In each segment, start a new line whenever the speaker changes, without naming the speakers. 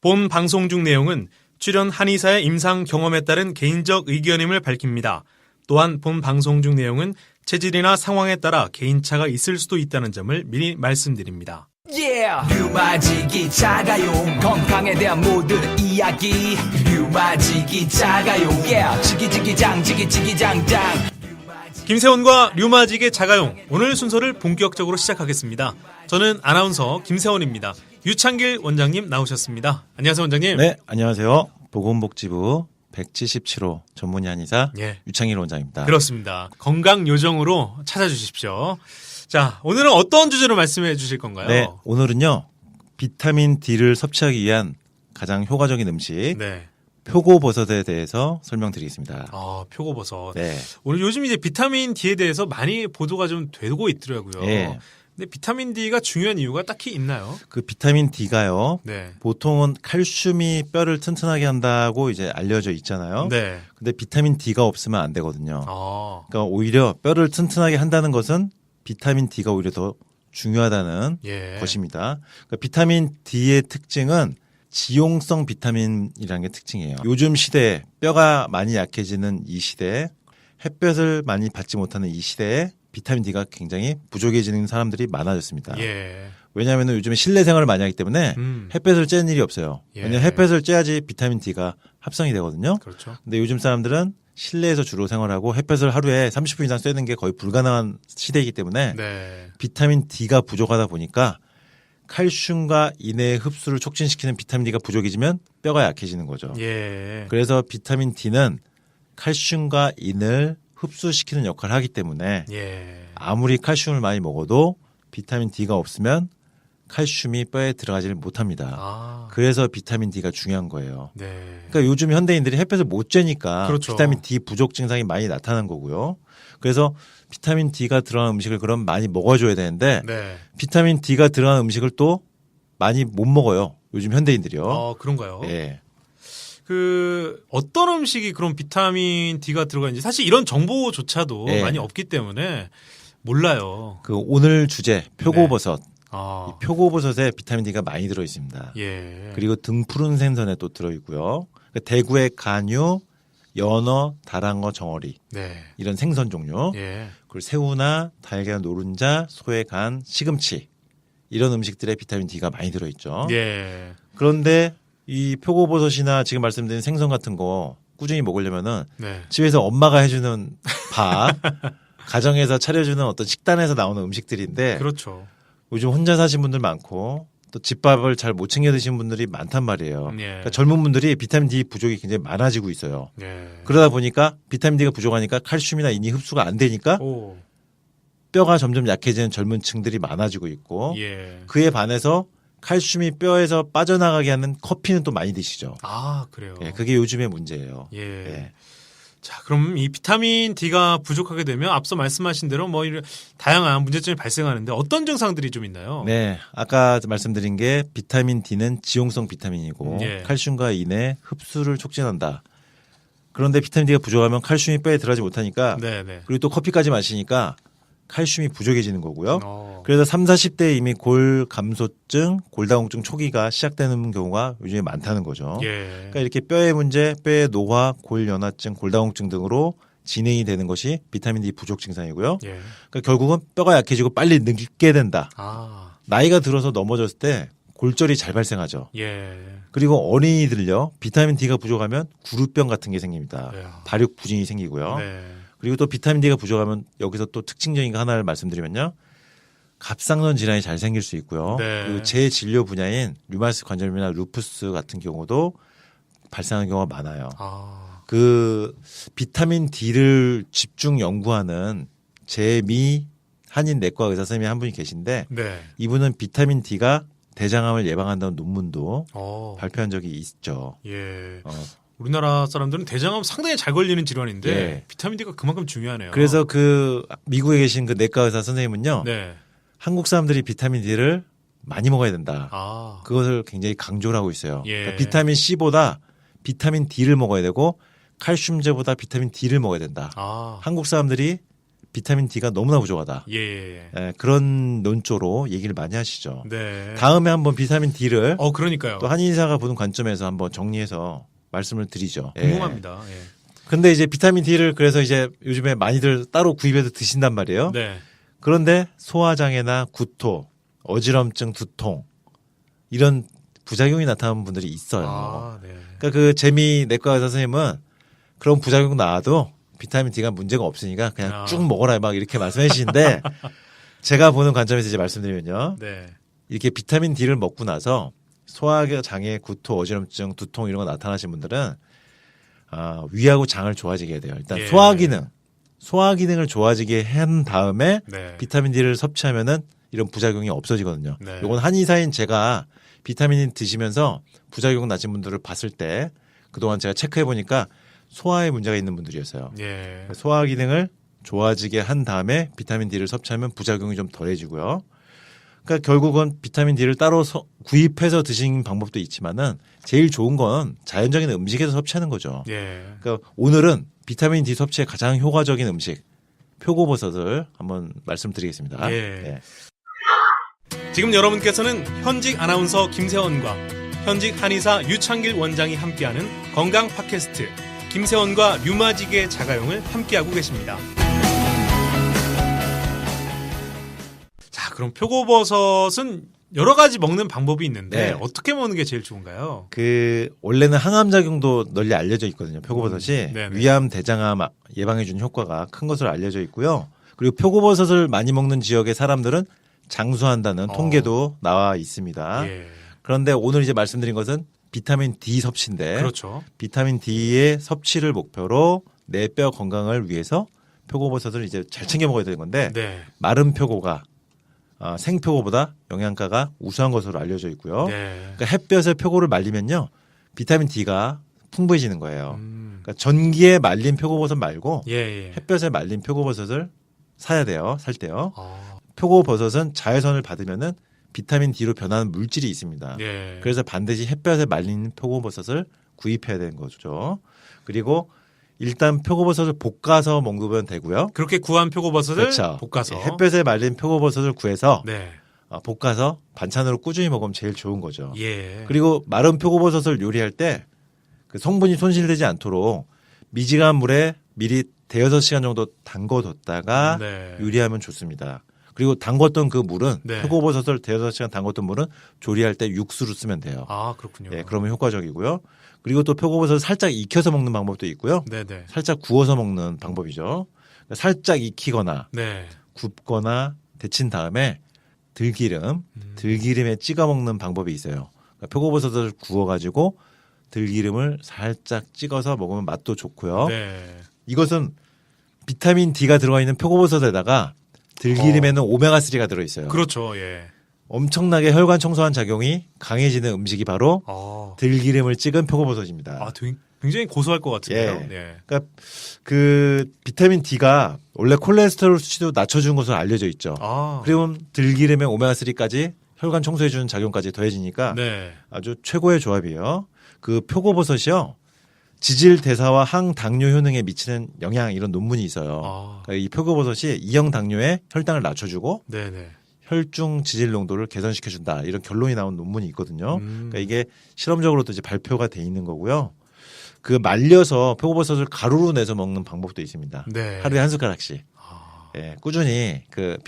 본 방송 중 내용은 출연 한의사의 임상 경험에 따른 개인적 의견임을 밝힙니다. 또한 본 방송 중 내용은 체질이나 상황에 따라 개인차가 있을 수도 있다는 점을 미리 말씀드립니다.
Yeah! 류마지기 작아요 건강에 대한 모든 이야기 류마지기 작아요 Yeah! 지기지기장 지기지기장장
김세원과 류마직의 자가용 오늘 순서를 본격적으로 시작하겠습니다. 저는 아나운서 김세원입니다. 유창길 원장님 나오셨습니다. 안녕하세요 원장님.
네, 안녕하세요. 보건복지부 177호 전문의 한의사
예.
유창일 원장입니다.
그렇습니다. 건강 요정으로 찾아주십시오. 자 오늘은 어떤 주제로 말씀해 주실 건가요?
네, 오늘은요. 비타민 D를 섭취하기 위한 가장 효과적인 음식
네.
표고버섯에 대해서 설명드리겠습니다.
아 표고버섯.
네.
오늘 요즘 이제 비타민 D에 대해서 많이 보도가 좀 되고 있더라고요.
예.
근데 비타민 D가 중요한 이유가 딱히 있나요?
그 비타민 D가요.
네.
보통은 칼슘이 뼈를 튼튼하게 한다고 이제 알려져 있잖아요.
네.
근데 비타민 D가 없으면 안 되거든요.
아.
그러니까 오히려 뼈를 튼튼하게 한다는 것은 비타민 D가 오히려 더 중요하다는
예.
것입니다. 그러니까 비타민 D의 특징은 지용성 비타민이라는 게 특징이에요. 요즘 시대에 뼈가 많이 약해지는 이 시대에 햇볕을 많이 받지 못하는 이 시대에 비타민 D가 굉장히 부족해지는 사람들이 많아졌습니다.
예.
왜냐하면 요즘에 실내 생활을 많이 하기 때문에
음.
햇볕을 쬐는 일이 없어요.
예.
왜냐하면 햇볕을 쬐야지 비타민 D가 합성이 되거든요.
그렇죠.
근데 요즘 사람들은 실내에서 주로 생활하고 햇볕을 하루에 30분 이상 쬐는 게 거의 불가능한 시대이기 때문에
네.
비타민 D가 부족하다 보니까 칼슘과 인의 흡수를 촉진시키는 비타민 D가 부족해지면 뼈가 약해지는 거죠.
예.
그래서 비타민 D는 칼슘과 인을 흡수시키는 역할을 하기 때문에
예.
아무리 칼슘을 많이 먹어도 비타민 D가 없으면 칼슘이 뼈에 들어가지를 못합니다.
아.
그래서 비타민 D가 중요한 거예요.
네.
그러니까 요즘 현대인들이 햇볕을 못 쬐니까
그렇죠.
비타민 D 부족 증상이 많이 나타난 거고요. 그래서 비타민 D가 들어간 음식을 그럼 많이 먹어줘야 되는데
네.
비타민 D가 들어간 음식을 또 많이 못 먹어요. 요즘 현대인들이요.
어, 그런가요?
예.
그 어떤 음식이 그런 비타민 D가 들어가 있는지 사실 이런 정보조차도
예.
많이 없기 때문에 몰라요.
그 오늘 주제 표고버섯.
아.
이 표고버섯에 비타민 D가 많이 들어 있습니다.
예.
그리고 등푸른 생선에 또 들어 있고요. 그 대구의 간유, 연어, 다랑어, 정어리
네.
이런 생선 종류.
예.
그리고 새우나 달걀 노른자, 소의 간, 시금치 이런 음식들에 비타민 D가 많이 들어 있죠.
예.
그런데 이 표고버섯이나 지금 말씀드린 생선 같은 거 꾸준히 먹으려면은
네.
집에서 엄마가 해주는 밥, 가정에서 차려주는 어떤 식단에서 나오는 음식들인데
그렇죠.
요즘 혼자 사신 분들 많고 또 집밥을 잘 못 챙겨 드시는 분들이 많단 말이에요.
예.
그러니까 젊은 분들이 비타민 D 부족이 굉장히 많아지고 있어요.
예.
그러다 보니까 비타민 D가 부족하니까 칼슘이나 인이 흡수가 안 되니까
오.
뼈가 점점 약해지는 젊은 층들이 많아지고 있고
예.
그에 반해서 칼슘이 뼈에서 빠져나가게 하는 커피는 또 많이 드시죠.
아, 그래요.
예, 그게 요즘의 문제예요.
예.
예.
자, 그럼 이 비타민 D가 부족하게 되면 앞서 말씀하신 대로 뭐 이런 다양한 문제점이 발생하는데 어떤 증상들이 좀 있나요?
네, 아까 말씀드린 게 비타민 D는 지용성 비타민이고
예.
칼슘과 인의 흡수를 촉진한다. 그런데 비타민 D가 부족하면 칼슘이 뼈에 들어가지 못하니까
네, 네.
그리고 또 커피까지 마시니까 칼슘이 부족해지는 거고요.
어.
그래서 3, 40대에 이미 골 감소증, 골다공증 초기가 시작되는 경우가 요즘에 많다는 거죠.
예.
그러니까 이렇게 뼈의 문제, 뼈의 노화, 골연화증, 골다공증 등으로 진행이 되는 것이 비타민 D 부족 증상이고요.
예.
그러니까 결국은 뼈가 약해지고 빨리 늙게 된다.
아.
나이가 들어서 넘어졌을 때 골절이 잘 발생하죠.
예.
그리고 어린이들요 비타민 D가 부족하면 구루병 같은 게 생깁니다.
이야.
발육 부진이 생기고요.
네.
그리고 또 비타민 D가 부족하면 여기서 또 특징적인 거 하나를 말씀드리면요. 갑상선 질환이 잘 생길 수 있고요.
네.
그리고 제 진료 분야인 류마티스 관절염이나 루푸스 같은 경우도 발생하는 경우가 많아요.
아.
그 비타민 D를 집중 연구하는 제미 한인 내과 의사 선생님이 한 분이 계신데
네.
이분은 비타민 D가 대장암을 예방한다는 논문도
어.
발표한 적이 있죠.
예.
어,
우리나라 사람들은 대장암 상당히 잘 걸리는 질환인데
예.
비타민 D가 그만큼 중요하네요.
그래서 그 미국에 계신 그 내과 의사 선생님은요.
네.
한국 사람들이 비타민 D를 많이 먹어야 된다.
아.
그것을 굉장히 강조를 하고 있어요.
예.
그러니까 비타민 C보다 비타민 D를 먹어야 되고 칼슘제보다 비타민 D를 먹어야 된다.
아.
한국 사람들이 비타민 D가 너무나 부족하다.
예.
예, 그런 논조로 얘기를 많이 하시죠.
네.
다음에 한번 비타민 D를
어 그러니까요.
또 한의사가 보는 관점에서 한번 정리해서 말씀을 드리죠. 예.
궁금합니다. 예.
근데 이제 비타민 D를 그래서 이제 요즘에 많이들 따로 구입해서 드신단 말이에요.
네.
그런데 소화장애나 구토, 어지럼증, 두통 이런 부작용이 나타나는 분들이 있어요.
아, 네.
그러니까 그 재미 내과 의사 선생님은 그런 부작용 나와도 비타민 D가 문제가 없으니까 그냥
아.
쭉 먹어라 막 이렇게 말씀해 주시는데 제가 보는 관점에서 이제 말씀드리면요.
네.
이렇게 비타민 D를 먹고 나서 소화 장애, 구토, 어지럼증, 두통 이런 거 나타나신 분들은 아, 위하고 장을 좋아지게 돼요. 일단
예.
소화 기능, 소화 기능을 좋아지게 한 다음에
네.
비타민 D를 섭취하면은 이런 부작용이 없어지거든요.
네.
요건 한의사인 제가 비타민 드시면서 부작용 나신 분들을 봤을 때 그동안 제가 체크해 보니까 소화에 문제가 있는 분들이었어요.
예.
소화 기능을 좋아지게 한 다음에 비타민 D를 섭취하면 부작용이 좀 덜해지고요. 그러니까 결국은 비타민 D를 따로 서- 구입해서 드시는 방법도 있지만은 제일 좋은 건 자연적인 음식에서 섭취하는 거죠.
예.
그러니까 오늘은 비타민 D 섭취에 가장 효과적인 음식 표고버섯을 한번 말씀드리겠습니다.
예.
네.
지금 여러분께서는 현직 아나운서 김세원과 현직 한의사 유창길 원장이 함께하는 건강 팟캐스트 김세원과 류마지게 자가용을 함께하고 계십니다. 자, 그럼 표고버섯은 여러 가지 먹는 방법이 있는데
네.
어떻게 먹는 게 제일 좋은가요?
그 원래는 항암 작용도 널리 알려져 있거든요. 표고버섯이
음, 네네.
위암, 대장암 예방해 주는 효과가 큰 것으로 알려져 있고요. 그리고 표고버섯을 많이 먹는 지역의 사람들은 장수한다는
어.
통계도 나와 있습니다.
예.
그런데 오늘 이제 말씀드린 것은 비타민 D 섭취인데
그렇죠.
비타민 D의 섭취를 목표로 내 뼈 건강을 위해서 표고버섯을 이제 잘 챙겨 먹어야 되는 건데
네.
마른 표고가 아, 생표고보다 영양가가 우수한 것으로 알려져 있고요.
네.
그러니까 햇볕에 표고를 말리면요 비타민 D가 풍부해지는 거예요.
음.
그러니까 전기에 말린 표고버섯 말고
예, 예.
햇볕에 말린 표고버섯을 사야 돼요. 살 때요.
아,
표고버섯은 자외선을 받으면은 비타민 D로 변하는 물질이 있습니다.
예.
그래서 반드시 햇볕에 말린 표고버섯을 구입해야 되는 거죠. 그리고 일단 표고버섯을 볶아서 먹으면 되고요.
그렇게 구한 표고버섯을
그렇죠.
볶아서
예, 햇볕에 말린 표고버섯을 구해서
네.
어, 볶아서 반찬으로 꾸준히 먹으면 제일 좋은 거죠.
예.
그리고 마른 표고버섯을 요리할 때 그 성분이 손실되지 않도록 미지근한 물에 미리 대여섯 시간 정도 담궈뒀다가
네.
요리하면 좋습니다. 그리고 담궜던 그 물은
네.
표고버섯을 대여섯 시간 담궜던 물은 조리할 때 육수로 쓰면 돼요.
아, 그렇군요.
예, 그러면 효과적이고요. 그리고 또 표고버섯을 살짝 익혀서 먹는 방법도 있고요.
네, 네.
살짝 구워서 먹는 방법이죠. 살짝 익히거나
네.
굽거나 데친 다음에 들기름,
음.
들기름에 찍어 먹는 방법이 있어요. 그러니까 표고버섯을 구워가지고 들기름을 살짝 찍어서 먹으면 맛도 좋고요.
네.
이것은 비타민 D가 들어가 있는 표고버섯에다가 들기름에는 오메가 3가 들어 있어요.
그렇죠. 예.
엄청나게 혈관 청소한 작용이 강해지는 음식이 바로
아,
들기름을 찍은 표고버섯입니다.
아 굉장히 고소할 것 같은데요.
예.
네.
그러니까 그 비타민 D가 원래 콜레스테롤 수치도 낮춰주는 것으로 알려져 있죠.
아,
그리고 들기름에 오메가 3까지 혈관 청소해주는 작용까지 더해지니까
네.
아주 최고의 조합이에요. 그 표고버섯이요 지질 대사와 항당뇨 효능에 미치는 영향 이런 논문이 있어요.
아,
그러니까 이 표고버섯이 이형 당뇨의 혈당을 낮춰주고
네, 네.
혈중 지질 농도를 개선시켜 준다 이런 결론이 나온 논문이 있거든요.
음.
그러니까 이게 실험적으로도 이제 발표가 돼 있는 거고요. 그 말려서 표고버섯을 가루로 내서 먹는 방법도 있습니다.
네.
하루에 한 숟가락씩
아,
예, 꾸준히 그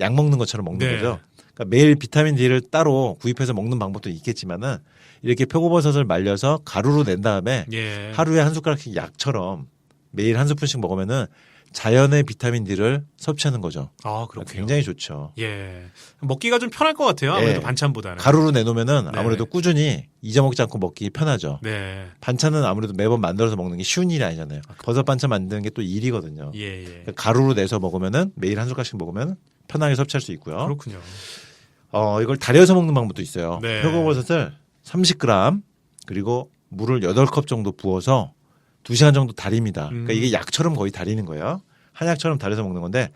약 먹는 것처럼 먹는
네.
거죠. 그러니까 매일 비타민 D를 따로 구입해서 먹는 방법도 있겠지만은 이렇게 표고버섯을 말려서 가루로 낸 다음에
예.
하루에 한 숟가락씩 약처럼 매일 한 스푼씩 먹으면은 자연의 비타민 D를 섭취하는 거죠.
아, 그렇군요.
굉장히 좋죠.
예. 먹기가 좀 편할 것 같아요. 아무래도
예.
반찬보다는.
가루로 내놓으면은
네.
아무래도 꾸준히 잊어먹지 않고 먹기 편하죠.
네.
반찬은 아무래도 매번 만들어서 먹는 게 쉬운 일이 아니잖아요. 버섯 반찬 만드는 게 또 일이거든요.
예, 예.
그러니까 가루로 내서 먹으면은 매일 한 숟가락씩 먹으면 편하게 섭취할 수 있고요.
그렇군요.
어, 이걸 달여서 먹는 방법도 있어요.
네.
표고버섯을 30g 그리고 물을 8컵 정도 부어서 2시간 정도 달입니다. 그러니까
음.
이게 약처럼 거의 달이는 거예요. 한약처럼 달여서 먹는 건데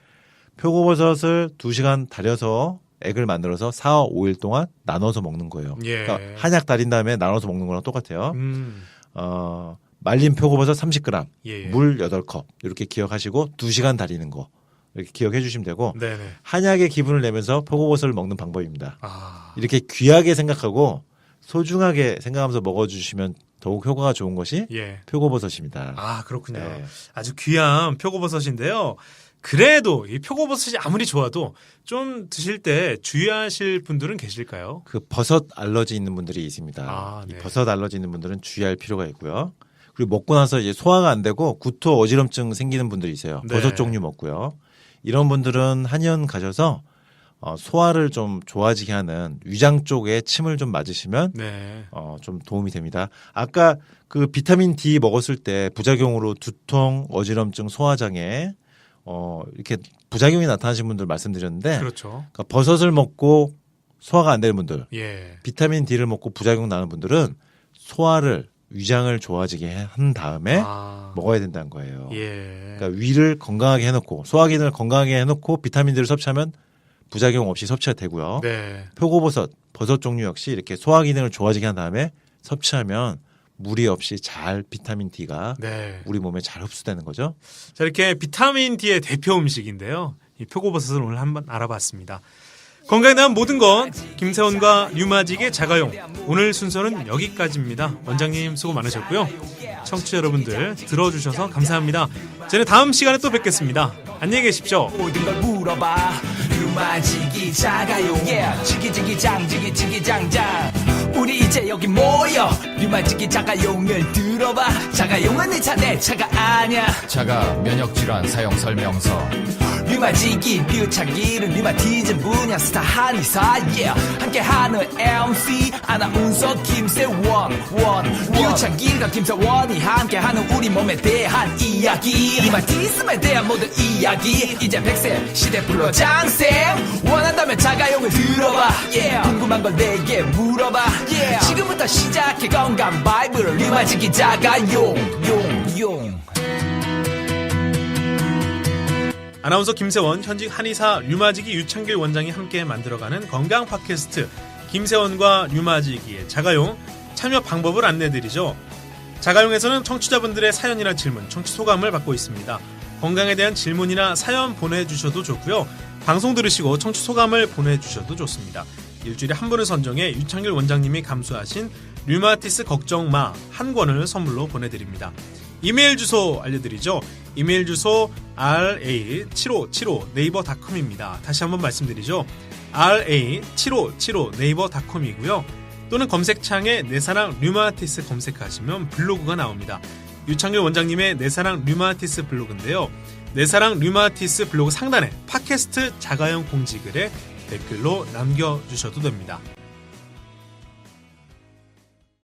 표고버섯을 2시간 달여서 액을 만들어서 4, 5일 동안 나눠서 먹는 거예요.
예.
그러니까 한약 달인 다음에 나눠서 먹는 거랑 똑같아요.
음.
어, 말린 표고버섯 30g,
예. 예.
물 8컵 이렇게 기억하시고 2시간 달이는 거. 이렇게 기억해 주시면 되고
네네.
한약의 기분을 내면서 표고버섯을 먹는 방법입니다.
아,
이렇게 귀하게 생각하고 소중하게 생각하면서 먹어주시면 더욱 효과가 좋은 것이
예.
표고버섯입니다.
아, 그렇군요.
네.
아주 귀한 표고버섯인데요. 그래도 이 표고버섯이 아무리 좋아도 좀 드실 때 주의하실 분들은 계실까요?
그 버섯 알러지 있는 분들이 있습니다.
아,
이
네.
버섯 알러지 있는 분들은 주의할 필요가 있고요. 그리고 먹고 나서 이제 소화가 안 되고 구토 어지럼증 생기는 분들이 있어요.
네.
버섯 종류 먹고요. 이런 분들은 한의원 가셔서 어, 소화를 좀 좋아지게 하는 위장 쪽에 침을 좀 맞으시면
네.
어, 좀 도움이 됩니다. 아까 그 비타민 D 먹었을 때 부작용으로 두통, 어지럼증, 소화장애 어, 이렇게 부작용이 나타나신 분들 말씀드렸는데
그렇죠.
그러니까 버섯을 먹고 소화가 안 되는 분들
예.
비타민 D를 먹고 부작용 나는 분들은 소화를 위장을 좋아지게 한 다음에
아,
먹어야 된다는 거예요.
예.
그러니까 위를 건강하게 해놓고 소화 기능을 건강하게 해놓고 비타민 D를 섭취하면 부작용 없이 섭취가 되고요.
네.
표고버섯, 버섯 종류 역시 이렇게 소화 기능을 좋아지게 한 다음에 섭취하면 무리 없이 잘 비타민 D가
네.
우리 몸에 잘 흡수되는 거죠.
자, 이렇게 비타민 D의 대표 음식인데요. 이 표고버섯을 오늘 한번 알아봤습니다. 건강에 대한 모든 것 김세원과 뉴마직의 자가용 오늘 순서는 여기까지입니다. 원장님 수고 많으셨고요. 청취자 여러분들 들어주셔서 감사합니다. 저는 다음 시간에 또 뵙겠습니다. 안녕히 계십시오.
모든 걸 물어봐 류마지기 작아요 yeah. 지기지기 장 지기 지기 장장 우리 이제 여기 모여 류마지기 작아용을 들어봐 작아용은 내 차내 차가 아냐
차가 면역질환 사용 설명서
류마지기 류차기는 류마티즘 분야 스타 한의사 yeah. 함께하는 MC 아나운서 김세원 원 류차기가 김세원이 함께하는 우리 몸에 대한 이야기 류마티즘에 대한 모든 이야기 이제 백세 시대 불러 장생 원한다면 자가용을 들어봐 yeah. 궁금한 걸 내게 물어봐 yeah. 지금부터 시작해 건강 바이블 류마지기 자가용 용 용
아나운서 김세원, 현직 한의사 류마지기 유창길 원장이 함께 만들어가는 건강 팟캐스트 김세원과 류마지기의 자가용 참여 방법을 안내드리죠. 자가용에서는 청취자분들의 사연이나 질문, 청취 소감을 받고 있습니다. 건강에 대한 질문이나 사연 보내주셔도 좋고요. 방송 들으시고 청취 소감을 보내주셔도 좋습니다. 일주일에 한 분을 선정해 유창길 원장님이 감수하신 류마티스 걱정 마 한 권을 선물로 보내드립니다. 이메일 주소 알려드리죠. 이메일 주소 ra7575 네이버닷컴입니다. 다시 한번 말씀드리죠. ra7575 네이버닷컴이고요. 또는 검색창에 내 사랑 류마티스 검색하시면 블로그가 나옵니다. 유창길 원장님의 내 사랑 류마티스 블로그인데요. 내 사랑 류마티스 블로그 상단에 팟캐스트 자가용 공지글에 댓글로 남겨주셔도 됩니다.